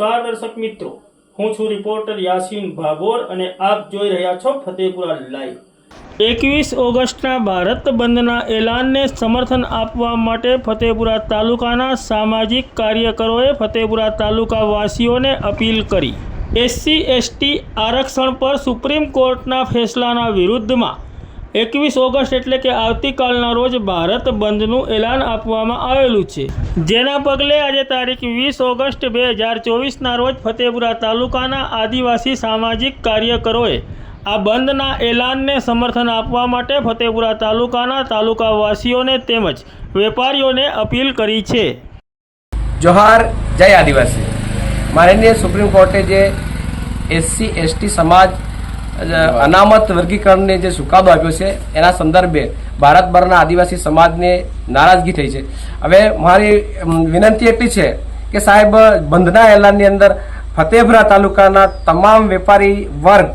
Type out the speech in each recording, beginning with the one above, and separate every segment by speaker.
Speaker 1: દર્શક મિત્રો. હું છું રિપોર્ટર યાસીન ભાગોર અને આપ જોઈ રહ્યા છો ફતેપુરા લાઈવ. એકવીસ ઓગસ્ટના ભારત બંધના એલાનને સમર્થન આપવા માટે ફતેપુરા તાલુકાના સામાજિક કાર્યકરોએ ફતેપુરા તાલુકાવાસીઓને અપીલ કરી. એસસી, એસટી આરક્ષણ પર સુપ્રીમ કોર્ટના ફેસલાના વિરુદ્ધમાં એકવીસ ઓગસ્ટ એટલે કે આવતીકાલના રોજ ભારત બંધનું એલાન આપવામાં આવેલું છે. જેના પગલે આજે તારીખ વીસ ઓગસ્ટ બે હજાર ચોવીસના રોજ ફતેપુરા તાલુકાના આદિવાસી સામાજિક કાર્યકરોએ આ બંધના એલાનને સમર્થન આપવા માટે ફતેપુરા તાલુકાના તાલુકાવાસીઓને તેમજ વેપારીઓને અપીલ કરી છે.
Speaker 2: જોહાર, જય આદિવાસી. માનનીય સુપ્રીમ કોર્ટે જે એસસી, એસટી સમાજ અનામત વર્ગીકરણને જે ચુકાદો આપ્યો છે, એના સંદર્ભે ભારતભરના આદિવાસી સમાજને નારાજગી થઈ છે. હવે મારી વિનંતી એટલી છે કે સાહેબ, બંધના એલાનની અંદર ફતેહપુરા તાલુકાના તમામ વેપારી વર્ગ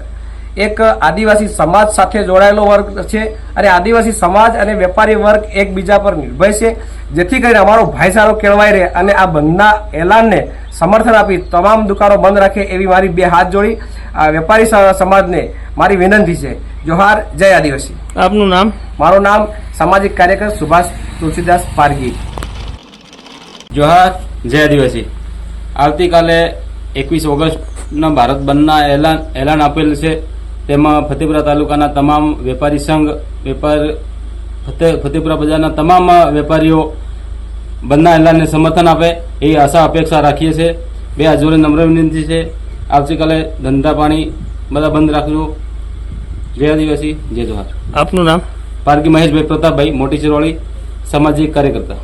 Speaker 2: એક આદિવાસી સમાજ સાથે જોડાયેલો વર્ગ છે અને આદિવાસી સમાજ અને વેપારી વર્ગ એકબીજા પર નિર્ભય છે. જેથી કરીને અમારો ભાઈચારો કેળવાઈ રહે અને આ બંધના એલાનને સમર્થન આપી તમામ દુકાનો બંધ રાખે એવી મારી બે હાથ જોડી. આ વેપારી સમાજને મારી વિનંતી છે. જોહાર જય આદિવાસી.
Speaker 1: આપનું નામ?
Speaker 2: મારું નામ સામાજિક કાર્યકર સુભાષ તુલસીદાસ પારગી
Speaker 3: જોહાર જય આદિવાસી. આવતીકાલે એકવીસ ઓગસ્ટના ભારત બંધના એલાન એલાન આપેલ છે. તેમાં ફતેપુરા તાલુકાના તમામ વેપારી સંઘ વેપાર ફતે ફતેપુરા બજારના તમામ વેપારીઓ બંધના એલાનને સમર્થન આપે એવી આશા અપેક્ષા રાખીએ છીએ. બે હાથ નમ્ર વિનંતી છે. આવતીકાલે ધંધા પાણી બધા બંધ રાખજો. જય આદિવાસી જય જોહાર
Speaker 1: આપનું નામ?
Speaker 3: પારકી મહેશભાઈ પ્રતાપભાઈ મોટી ચિરોળી સામાજિક કાર્યકર્તા.